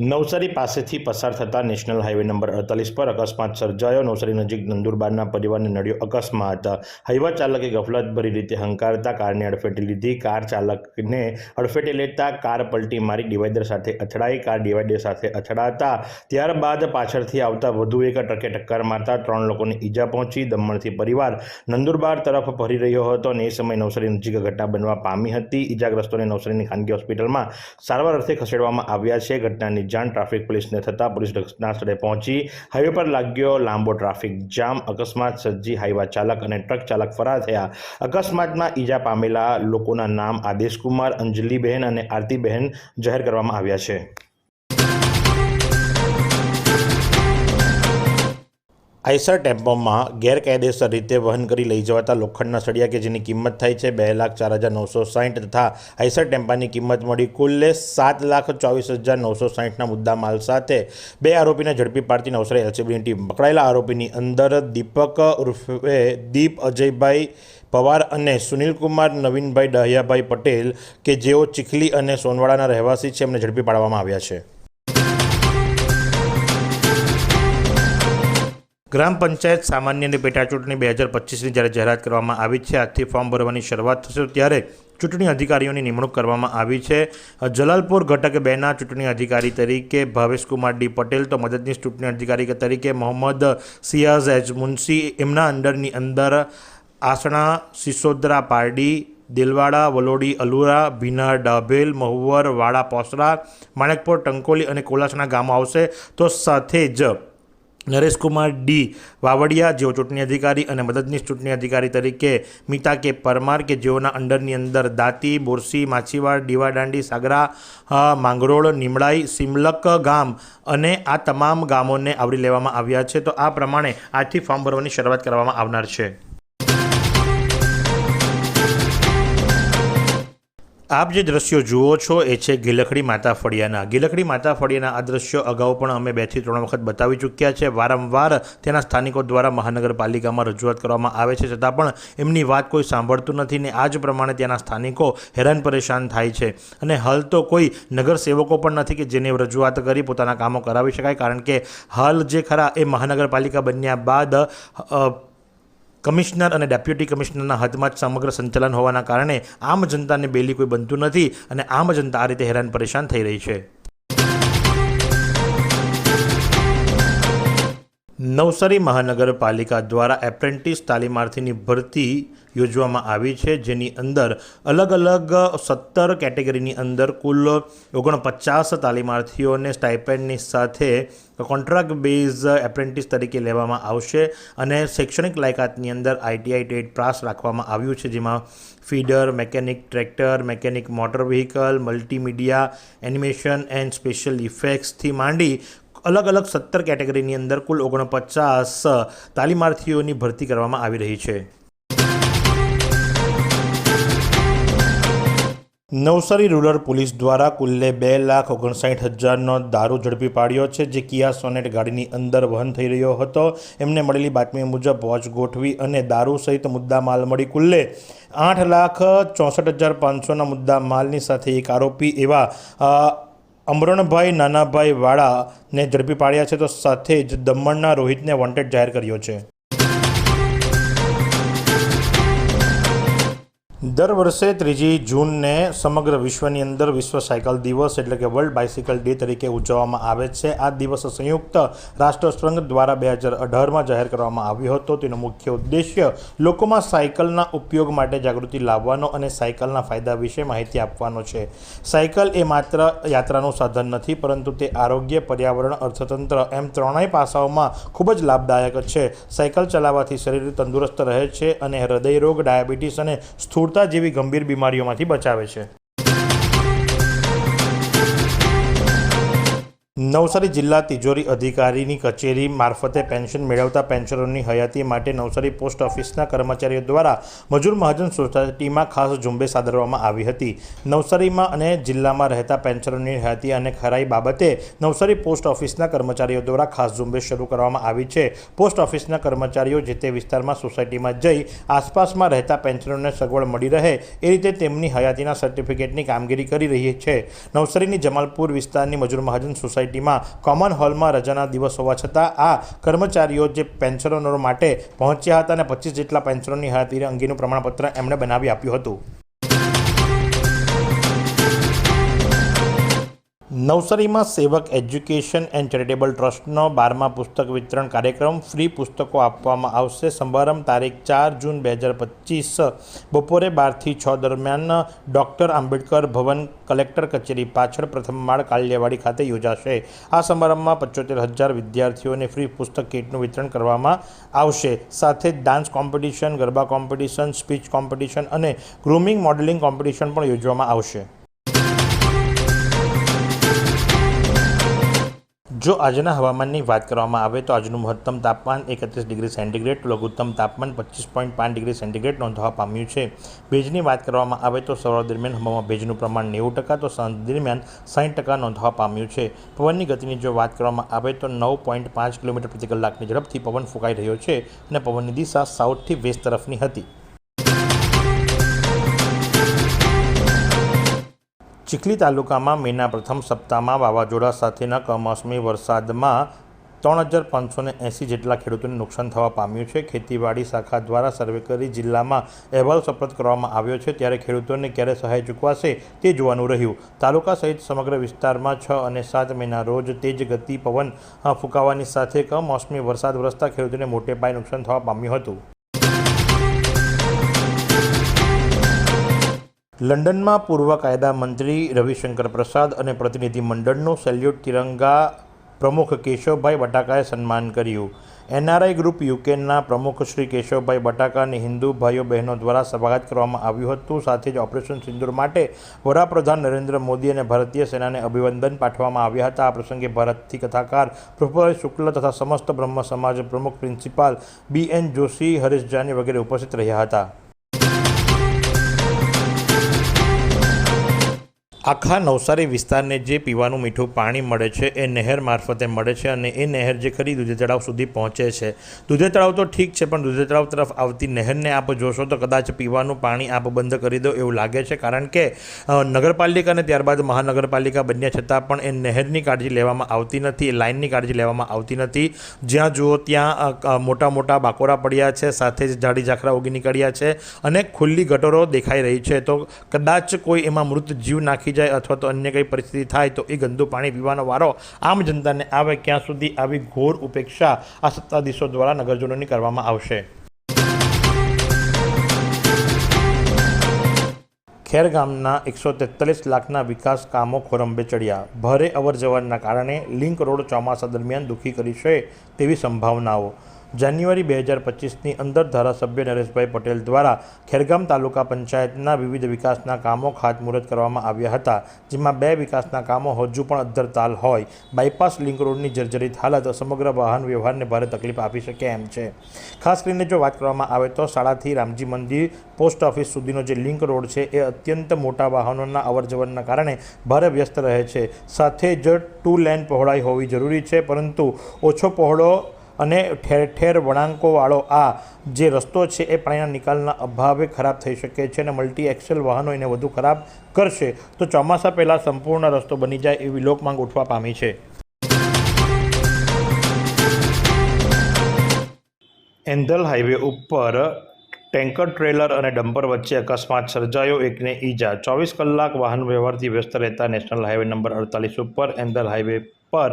નવસારી પાસેથી પસાર થતા નેશનલ હાઈવે નંબર અડતાલીસ પર અકસ્માત સર્જાયો. નવસારી નજીક નંદુરબારના પરિવારને નડ્યો અકસ્માત. હાઈવા ચાલકે ગફલતભરી રીતે હંકારતા કારને અડફેટે લીધી કાર ચાલકને અડફેટે લેતા કાર પલટી મારી ડિવાઈડર સાથે અથડાઈ. કાર ડિવાઈડર સાથે અથડાતા ત્યારબાદ પાછળથી આવતા વધુ એક ટ્રકે ટક્કર મારતા ત્રણ લોકોને ઈજા પહોંચી. દમણથી પરિવાર નંદુરબાર તરફ ભરી રહ્યો હતો અને એ સમયે નવસારી નજીક ઘટના બનવા પામી હતી. ઈજાગ્રસ્તોને નવસારીની ખાનગી હોસ્પિટલમાં સારવાર અર્થે ખસેડવામાં આવ્યા છે. ઘટનાની જાણ ટ્રાફિક પોલીસને થતાં પોલીસ ઘટના સ્થળે પહોંચી હાઈવે પર લાગ્યો લાંબો ટ્રાફિક જામ. અકસ્માત સર્જી હાઈવા ચાલક અને ટ્રક ચાલક ફરાર થયા. અકસ્માતમાં ઈજા પામેલા લોકોના નામ આદેશકુમાર, અંજલિબહેન અને આરતીબહેન જાહેર કરવામાં આવ્યા છે. આઈસર ટેમ્પોમાં ગેરકાયદેસર રીતે વહન કરી લઈ જવાતા લોખંડના સળિયા કે જેની કિંમત થાય છે બે લાખ ચાર હજાર નવસો સાહીઠ તથા આઈસર ટેમ્પાની કિંમત મળી કુલ્લે સાત લાખ ચોવીસ હજાર નવસો સાહીઠના મુદ્દા માલ સાથે. બે આરોપીને ઝડપી પાડતી નવસારી એલસીબીની ટીમ. પકડાયેલા આરોપીની અંદર દીપક ઉર્ફે દીપ અજયભાઈ પવાર અને સુનિલકુમાર નવીનભાઈ ડહિયાભાઈ પટેલ કે જેઓ ચીખલી અને સોનવાડાના રહેવાસી છે એમને ઝડપી પાડવામાં આવ્યા છે. ગ્રામ પંચાયત સામાન્ય અને પેટા ચૂંટણી બે હજાર પચીસની જ્યારે જાહેરાત કરવામાં આવી છે, આજથી ફોર્મ ભરવાની શરૂઆત થશે ત્યારે ચૂંટણી અધિકારીઓની નિમણૂક કરવામાં આવી છે. જલાલપુર ઘટક બેના ચૂંટણી અધિકારી તરીકે ભાવેશકુમાર ડી પટેલ તો મદદનીશ ચૂંટણી અધિકારી તરીકે મોહમ્મદ સિયાઝ એજ મુનશી, એમના અંડરની અંદર આસણા, સિસોદરા, પારડી, દિલવાડા, વલોડી, અલુરા, ભીનાર, ડાભેલ, મહુવર, વાડા, પોસરા, માણેકપોર, ટંકોલી અને કોલાસણા ગામો આવશે. તો સાથે જ નરેશકુમાર ડી વાવડિયા, જેઓ ચૂંટણી અધિકારી અને મદદનીશ ચૂંટણી અધિકારી તરીકે મિતા કે પરમાર કે જેઓના અંડરની અંદર દાંતી, બોરસી, માછીવાડ દીવાદાંડી સાગરા માંગરોળ નીમડાઈ સિમલક ગામ અને આ તમામ ગામોને આવરી લેવામાં આવ્યા છે. તો આ પ્રમાણે આજથી ફોર્મ ભરવાની શરૂઆત કરવામાં આવનાર છે. આપ જે દ્રશ્યો જુઓ છો, એ છે ગિલખડી માતા ફળિયાના. ગિલખડી માતા ફળિયાના આ દ્રશ્યો અગાઉ પણ અમે બેથી ત્રણ વખત બતાવી ચૂક્યા છે. વારંવાર તેના સ્થાનિકો દ્વારા મહાનગરપાલિકામાં રજૂઆત કરવામાં આવે છે, છતાં પણ એમની વાત કોઈ સાંભળતું નથી ને આ જ પ્રમાણે ત્યાંના સ્થાનિકો હેરાન પરેશાન થાય છે. અને હાલ તો કોઈ નગરસેવકો પણ નથી કે જેને રજૂઆત કરી પોતાના કામો કરાવી શકાય, કારણ કે હાલ જે ખરા એ મહાનગરપાલિકા બન્યા બાદ કમિશનર અને ડેપ્યુટી કમિશનરના હાથમાં જ સમગ્ર સંચાલન હોવાના કારણે આમ જનતાને બેલી કોઈ બનતું નથી અને આમ જનતા આ રીતે હેરાન પરેશાન થઈ રહી છે. નવસારી મહાનગરપાલિકા દ્વારા એપ્રેન્ટિસ તાલીમાર્થીની ભરતી યોજવામાં આવી છે, જેની અંદર અલગ અલગ સત્તર કેટેગરીની અંદર કુલ ઓગણપચાસ તાલીમાર્થીઓને સ્ટાઇપેન્ડની સાથે કોન્ટ્રાક્ટ બેઝ એપ્રેન્ટિસ તરીકે લેવામાં આવશે અને શૈક્ષણિક લાયકાતની અંદર આઈટીઆઈ ટેટ પાસ રાખવામાં આવ્યું છે, જેમાં feeder, mechanic tractor, mechanic motor vehicle, multimedia, animation and special ઇફેક્ટ્સથી માંડી અલગ અલગ સત્તર કેટેગરીની અંદર કુલ ઓગણપચાસ તાલીમાર્થીઓની ભરતી કરવામાં આવી રહી છે. નવસારી રૂરલ પોલીસ દ્વારા કુલ્લે બે લાખ ઓગણસાઠ હજારનો દારૂ ઝડપી પાડ્યો છે, જે કિયા સોનેટ ગાડીની અંદર વહન થઈ રહ્યો હતો. એમને મળેલી બાતમી મુજબ વોચ ગોઠવી અને દારૂ સહિત મુદ્દા માલ મળી કુલ્લે. આઠ લાખ ચોસઠ હજાર પાંચસોના મુદ્દા માલની સાથે એક આરોપી એવા અમરણભાઈ નાનાભાઈ વાળાને ઝડપી પાડ્યા છે. તો સાથે જ દમણના રોહિતને વોન્ટેડ જાહેર કર્યો છે. દર વર્ષે ત્રીજી જૂનને સમગ્ર વિશ્વની અંદર વિશ્વ સાયકલ દિવસ એટલે કે વર્લ્ડ બાઇસિકલ ડે તરીકે ઉજવવામાં આવે છે. આ દિવસ સંયુક્ત રાષ્ટ્રસંઘ દ્વારા બે હજાર અઢારમાં જાહેર કરવામાં આવ્યો હતો. તેનો મુખ્ય ઉદ્દેશ્ય લોકોમાં સાયકલના ઉપયોગ માટે જાગૃતિ લાવવાનો અને સાયકલના ફાયદા વિશે માહિતી આપવાનો છે. સાયકલ એ માત્ર યાત્રાનું સાધન નથી, પરંતુ તે આરોગ્ય, પર્યાવરણ, અર્થતંત્ર એમ ત્રણેય પાસાઓમાં ખૂબ જ લાભદાયક છે. સાયકલ ચલાવવાથી શરીર તંદુરસ્ત રહે છે અને હૃદયરોગ, ડાયાબિટીસ અને સ્થૂળતા જેવી ગંભીર બીમારીઓમાંથી બચાવે છે. નવસારી જિલ્લા તિજોરી અધિકારીની કચેરી મારફતે પેન્શન મેળવતા પેન્શનરોની હયાતી માટે નવસારી પોસ્ટ ઓફિસના કર્મચારીઓ દ્વારા મજૂર મહાજન સોસાયટીમાં ખાસ ઝુંબેશ આદરવામાં આવી હતી. નવસારીમાં અને જિલ્લામાં રહેતા પેન્શનરોની હયાતી અને ખરાઈ બાબતે નવસારી પોસ્ટ ઓફિસના કર્મચારીઓ દ્વારા ખાસ ઝુંબેશ શરૂ કરવામાં આવી છે. પોસ્ટ ઓફિસના કર્મચારીઓ જે તે વિસ્તારમાં સોસાયટીમાં જઈ આસપાસમાં રહેતા પેન્શનરોને સગવડ મળી રહે એ રીતે તેમની હયાતીના સર્ટિફિકેટની કામગીરી કરી રહી છે. નવસારીની જમાલપુર વિસ્તારની મજૂર મહાજન સોસાયટીમાં કોમન હોલમાં રજાના દિવસ હોવા છતાં આ કર્મચારીઓ જે પેન્શનરો માટે પહોંચ્યા હતા અને પચીસ જેટલા પેન્શનરોની હાજરી અંગેનું પ્રમાણપત્ર એમણે બનાવી આપ્યું હતું. નવસારીમાં સેવક એજ્યુકેશન એન્ડ ચેરિટેબલ ટ્રસ્ટનો બારમા પુસ્તક વિતરણ કાર્યક્રમ ફ્રી પુસ્તકો આપવામાં આવશે. સમારંભ તારીખ ચાર જૂન બે હજાર પચીસ બપોરે બારથી છ દરમિયાન ડૉક્ટર આંબેડકર ભવન કલેક્ટર કચેરી પાછળ પ્રથમ માળ કાલ્યાવાડી ખાતે યોજાશે. આ સમારંભમાં પંચોતેર હજાર વિદ્યાર્થીઓને ફ્રી પુસ્તક કીટનું વિતરણ કરવામાં આવશે. સાથે dance competition, garba competition, speech competition અને ગ્રૂમિંગ મોડેલિંગ કોમ્પિટિશન પણ યોજવામાં આવશે. જો આજના હવામાનની વાત કરવામાં આવે તો આજનું મહત્તમ તાપમાન એકત્રીસ ડિગ્રી સેન્ટીગ્રેડ, લઘુત્તમ તાપમાન પચીસ પોઈન્ટ પાંચ ડિગ્રી સેન્ટીગ્રેડ નોંધવા પામ્યું છે. ભેજની વાત કરવામાં આવે તો સવાર દરમિયાન હવામાં ભેજનું પ્રમાણ નેવું ટકા તો સાંજ દરમિયાન સાઠ ટકા નોંધવા પામ્યું છે. પવનની ગતિની જો વાત કરવામાં આવે તો નવ પોઈન્ટ પાંચ કિલોમીટર પ્રતિ કલાકની ઝડપથી પવન ફૂંકાઈ રહ્યો છે અને પવનની દિશા સાઉથથી વેસ્ટ તરફની હતી. ચીખલી તાલુકામાં મેના પ્રથમ સપ્તાહમાં વાવાઝોડા સાથેના કમોસમી વરસાદમાં ત્રણ હજાર પાંચસો ને એંસી જેટલા ખેડૂતોને નુકસાન થવા પામ્યું છે. ખેતીવાડી શાખા દ્વારા સર્વે કરી જિલ્લામાં અહેવાલ સપરત કરવામાં આવ્યો છે. ત્યારે ખેડૂતોને ક્યારે સહાય ચૂકવાશે તે જોવાનું રહ્યું. તાલુકા સહિત સમગ્ર વિસ્તારમાં છ અને સાત મહિના રોજ તેજ ગતિ પવન ફૂંકાવાની સાથે કમોસમી વરસાદ વરસતા ખેડૂતોને મોટે પાયે નુકસાન થવા પામ્યું હતું. લંડનમાં પૂર્વ કાયદા મંત્રી રવિશંકર પ્રસાદ અને પ્રતિનિધિ મંડળનું સેલ્યુટ તિરંગા પ્રમુખ કેશવભાઈ બટાકાએ સન્માન કર્યું. એનઆરઆઈ ગ્રુપ યુકેના પ્રમુખ શ્રી કેશવભાઈ બટાકાને હિન્દુ ભાઈઓ બહેનો દ્વારા સ્વાગત કરવામાં આવ્યું હતું. સાથે જ ઓપરેશન સિંદૂર માટે વડાપ્રધાન નરેન્દ્ર મોદી અને ભારતીય સેનાને અભિવંદન પાઠવવામાં આવ્યા હતા. આ પ્રસંગે ભારતથી કથાકાર પ્રભુભાઈ શુક્લ તથા સમસ્ત બ્રહ્મ સમાજ પ્રમુખ principal B N Joshi, Harish Jani વગેરે ઉપસ્થિત રહ્યા હતા. આખા નવસારી વિસ્તારને જે પીવાનું મીઠું પાણી મળે છે, એ નહેર મારફતે મળે છે અને એ નહેર જે ખરી દૂધે તળાવ સુધી પહોંચે છે. દૂધે તળાવ તો ઠીક છે, પણ દૂધે તળાવ તરફ આવતી નહેરને આપ જોશો તો કદાચ પીવાનું પાણી આપ બંધ કરી દો એવું લાગે છે, કારણ કે નગરપાલિકા અને ત્યારબાદ મહાનગરપાલિકા બન્યા છતાં પણ એ નહેરની કાળજી લેવામાં આવતી નથી, એ લાઇનની કાળજી લેવામાં આવતી નથી. જ્યાં જુઓ ત્યાં મોટા મોટા બાકોરા પડ્યા છે, સાથે જ જાડી ઝાખરા ઉગી નીકળ્યા છે અને ખુલ્લી ગટરો દેખાઈ રહી છે. તો કદાચ કોઈ એમાં મૃત જીવ નાખી જાય અથવા તો અન્ય કંઈ પરિસ્થિતિ થાય તો એ ગંદુ પાણી પીવાનો વારો આમ જનતાને આવે ક્યાં સુધી આવી ઘોર ઉપેક્ષા આ સત્તાધીશો દ્વારા નગરજનોની કરવામાં આવશે. ખેર ગામના એકસો તેતાલીસ લાખના વિકાસ કામો ખોરંબે ચડ્યા. ભારે અવરજવરના કારણે લિંક રોડ ચોમાસા દરમિયાન દુઃખી કરી છે તેવી સંભાવનાઓ. જાન્યુઆરી બે હજાર પચીસની અંદર ધારાસભ્ય નરેશભાઈ પટેલ દ્વારા ખેરગામ તાલુકા પંચાયતના વિવિધ વિકાસના કામો ખાતમુહૂર્ત કરવામાં આવ્યા હતા, જેમાં બે વિકાસના કામો હજુ પણ અધ્ધરતાલ હોય. બાયપાસ લિંક રોડની જર્જરિત હાલત સમગ્ર વાહન વ્યવહારને ભારે તકલીફ આપી શકે એમ છે. ખાસ કરીને જો વાત કરવામાં આવે તો શાળાથી રામજી મંદિર પોસ્ટ ઓફિસ સુધીનો જે લિંક રોડ છે, એ અત્યંત મોટા વાહનોના અવરજવરના કારણે ભારે વ્યસ્ત રહે છે. સાથે જ ટુ લેન પહોળાઈ હોવી જરૂરી છે, પરંતુ ઓછો પહોળો અને ઠેર ઠેર વળાંકોવાળો આ જે રસ્તો છે એ પાણીના નિકાલના અભાવે ખરાબ થઈ શકે છે અને મલ્ટી એક્સેલ વાહનો એને વધુ ખરાબ કરશે. તો ચોમાસા પહેલાં સંપૂર્ણ રસ્તો બની જાય એવી લોકમાંગ ઉઠવા પામી છે. એન્ધલ હાઈવે ઉપર ટેન્કર, ટ્રેલર અને ડમ્પર વચ્ચે અકસ્માત સર્જાયો. એકને ઈજા. ચોવીસ કલાક વાહન વ્યવહારથી વ્યસ્ત રહેતા નેશનલ હાઈવે નંબર અડતાલીસ ઉપર એન્ધલ હાઈવે પર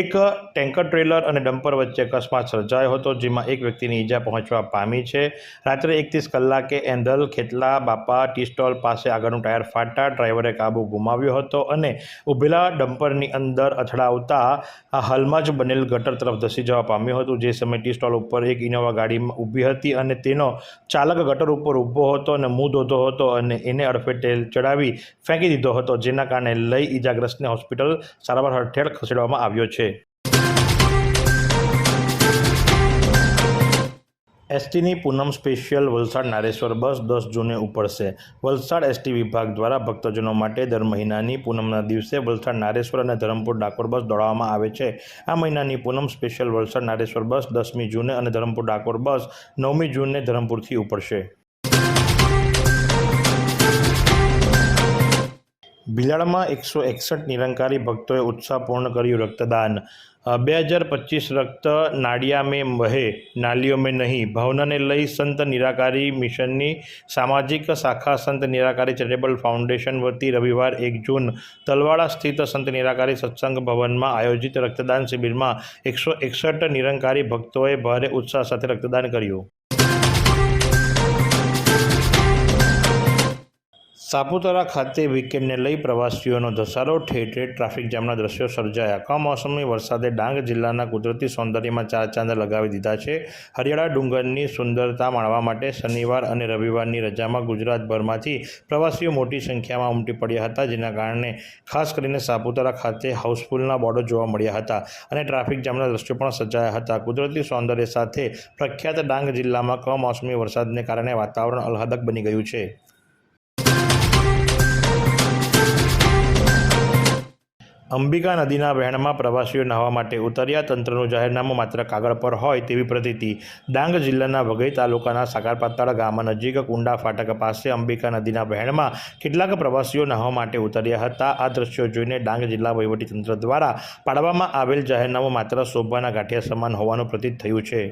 એક ટેન્કર ટ્રેલર અને ડમ્પર વચ્ચે અકસ્માત સર્જાયો હતો, જેમાં એક વ્યક્તિની ઈજા પહોંચવા પામી છે. રાત્રે એકત્રીસ કલાકે એંધલ ખેતલા બાપા ટી સ્ટોલ પાસે આગળનું ટાયર ફાટતા ડ્રાઈવરે કાબુ ગુમાવ્યો હતો અને ઊભેલા ડમ્પરની અંદર અથડાવતા હાલમાં જ બનેલ ગટર તરફ ધસી જવા પામ્યું હતું. જે સમયે ટી સ્ટોલ ઉપર એક ઇનોવા ગાડીમાં ઊભી હતી અને તેનો ચાલક ગટર ઉપર ઊભો હતો અને મું ધોધો હતો અને એને અડફેટે ચડાવી ફેંકી દીધો હતો, જેના કારણે લઈ ઈજાગ્રસ્તને હોસ્પિટલ સારવાર હેઠળ ખસેડવામાં ખસેડવામાં આવ્યો છે. એસટીની પૂનમ સ્પેશિયલ વલસાડ નારેશ્વર બસ દસ જૂને ઉપડશે. વલસાડ એસટી વિભાગ દ્વારા ભક્તજનો માટે દર મહિનાની પૂનમના દિવસે વલસાડ નારેશ્વર અને ધરમપુર ડાકોર બસ દોડાવવામાં આવે છે. આ મહિનાની પૂનમ સ્પેશિયલ વલસાડ નારેશ્વર બસ દસમી જૂને અને ધરમપુર ડાકોર બસ નવમી જૂને ધરમપુરથી ઉપડશે. ભિલાડમાં એકસો એકસઠ નિરંકારી ભક્તોએ ઉત્સાહપૂર્ણ કર્યું રક્તદાન. બે હજાર પચીસ રક્ત નાડિયા મેં વહે, નાલીઓ મેં નહીં. ભાવનાને લઈ સંત નિરાકારી મિશનની સામાજિક શાખા સંત નિરાકારી ચેરિટેબલ ફાઉન્ડેશન વતી રવિવાર એક જૂન તલવાડા સ્થિત સંત નિરાકારી સત્સંગ ભવનમાં આયોજિત રક્તદાન શિબિરમાં એકસો એકસઠ નિરંકારી ભક્તોએ ભારે ઉત્સાહ સાથે રક્તદાન કર્યું. સાપુતારા ખાતે વીકેન્ડને લઈ પ્રવાસીઓનો ધસારો, ઠેર ટ્રાફિક જામના દ્રશ્યો સર્જાયા. કમોસમી વરસાદે ડાંગ જિલ્લાના કુદરતી સૌંદર્યમાં ચાર ચાંદ લગાવી દીધા છે. હરિયાળા ડુંગરની સુંદરતા માણવા માટે શનિવાર અને રવિવારની રજામાં ગુજરાતભરમાંથી પ્રવાસીઓ મોટી સંખ્યામાં ઉમટી પડ્યા હતા, જેના કારણે ખાસ કરીને સાપુતારા ખાતે હાઉસફુલના બોર્ડો જોવા મળ્યા હતા અને ટ્રાફિક જામના દ્રશ્યો પણ સર્જાયા હતા. કુદરતી સૌંદર્ય સાથે પ્રખ્યાત ડાંગ જિલ્લામાં કમોસમી વરસાદને કારણે વાતાવરણ આહલાદક બની ગયું છે. અંબિકા નદીના વહેણમાં પ્રવાસીઓ નાહવા માટે ઉતર્યા. તંત્રનું જાહેરનામું માત્ર કાગળ પર હોય તેવી પ્રતીતિ. ડાંગ જિલ્લાના વઘઈ તાલુકાના સાગરપાતાળ ગામ નજીક કુંડા ફાટક પાસે અંબિકા નદીના વહેણમાં કેટલાક પ્રવાસીઓ નાહવા માટે ઉતર્યા હતા. આ દ્રશ્યો જોઈને ડાંગ જિલ્લા વહીવટીતંત્ર દ્વારા પાડવામાં આવેલ જાહેરનામું માત્ર શોભાના ગાંઠિયા સમાન હોવાનું પ્રતીત થયું છે.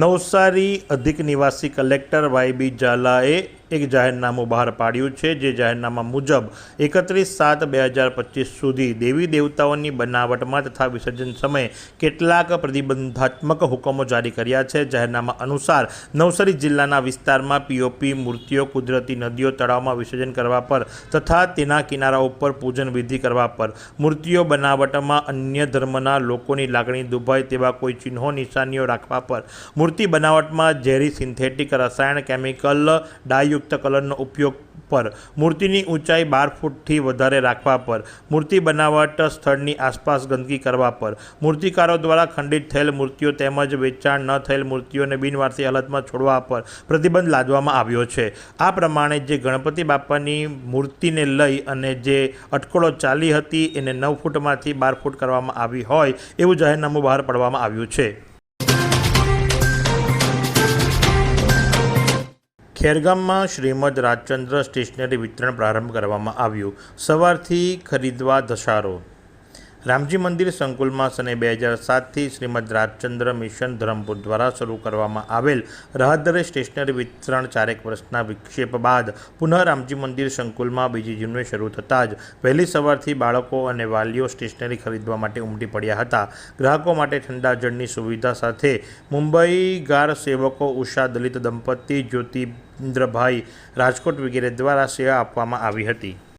નવસારી અધિક નિવાસી કલેક્ટર વાયબી ઝાલાએ એક જાહેરનામું બહાર પાડ્યું છે. જે જાહેરનામા મુજબ એકત્રીસ સાત બે હજાર પચીસ સુધી દેવી દેવતાઓની બનાવટમાં તથા વિસર્જન સમયે કેટલાક પ્રતિબંધાત્મક હુકમો જારી કર્યા છે. જાહેરનામા અનુસાર નવસારી જિલ્લાના વિસ્તારમાં પીઓપી મૂર્તિઓ, કુદરતી નદીઓ તળાવમાં વિસર્જન કરવા પર તથા તેના કિનારા ઉપર પૂજન વિધિ કરવા પર. મૂર્તિઓ બનાવટમાં અન્ય ધર્મના લોકોની લાગણી દુભાય તેવા કોઈ ચિહ્નો, નિશાનીઓ રાખવા પર. મૂર્તિ બનાવટમાં ઝેરી સિન્થેટિક રસાયણ, કેમિકલ ડાયયુક્ત કલરનો ઉપયોગ પર મૂર્તિની ઊંચાઈ બાર ફૂટથી વધારે રાખવા પર, મૂર્તિ બનાવટ સ્થળની આસપાસ ગંદકી કરવા પર. મૂર્તિકારો દ્વારા ખંડિત થયેલ મૂર્તિઓ તેમજ વેચાણ ન થયેલ મૂર્તિઓને બિનવારસી હાલતમાં છોડવા પર પ્રતિબંધ લાદવામાં આવ્યો છે. આ પ્રમાણે જે ગણપતિ બાપાની મૂર્તિને લઈ અને જે અટકળો ચાલી હતી એને નવ ફૂટમાંથી બાર ફૂટ કરવામાં આવી હોય એવું જાહેરનામું બહાર પાડવામાં આવ્યું છે. ખેરગામમાં શ્રીમદ રાજચંદ્ર સ્ટેશનરી વિતરણ પ્રારંભ કરવામાં આવ્યું. સવારથી ખરીદવા ધસારો. રામજી મંદિર સંકુલમાં સને બે હજાર સાતથી શ્રીમદ રાજચંદ્ર મિશન ધરમપુર દ્વારા શરૂ કરવામાં આવેલ રાહતદરે સ્ટેશનરી વિતરણ ચારેક વર્ષના વિક્ષેપ બાદ પુનઃ રામજી મંદિર સંકુલમાં બીજી જૂને શરૂ થતાં જ વહેલી સવારથી બાળકો અને વાલીઓ સ્ટેશનરી ખરીદવા માટે ઉમટી પડ્યા હતા. ગ્રાહકો માટે ઠંડા જળની સુવિધા સાથે મુંબઈ ગાર સેવકો ઉષા, દલિત દંપતી, જ્યોતિન્દ્રભાઈ રાજકોટ વગેરે દ્વારા સેવા આપવામાં આવી હતી.